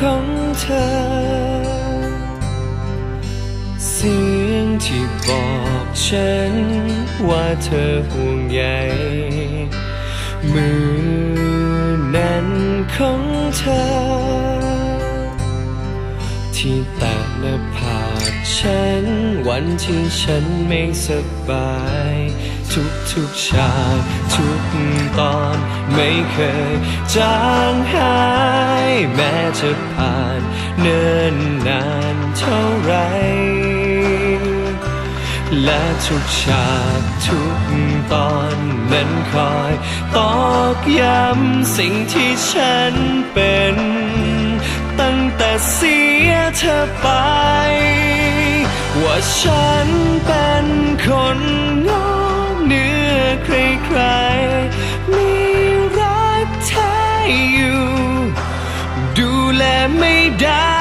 ของเธอ เสียงที่บอกฉัน ว่าเธอห่วงใยมือนั้นของเธอ ที่แตะหน้าผากฉัน วันที่ฉันไม่สบาย ทุกทุกๆฉากทุกตอนไม่เคยจางหาย แม้จะผ่านเนิ่นนานเท่าไร และทุกฉากทุกตอนนั้นคอยตอกย้ำสิ่งที่ฉันเป็น ตั้งแต่เสียเธอไป ว่าฉันเป็นคนงอเนื้อใคร ไ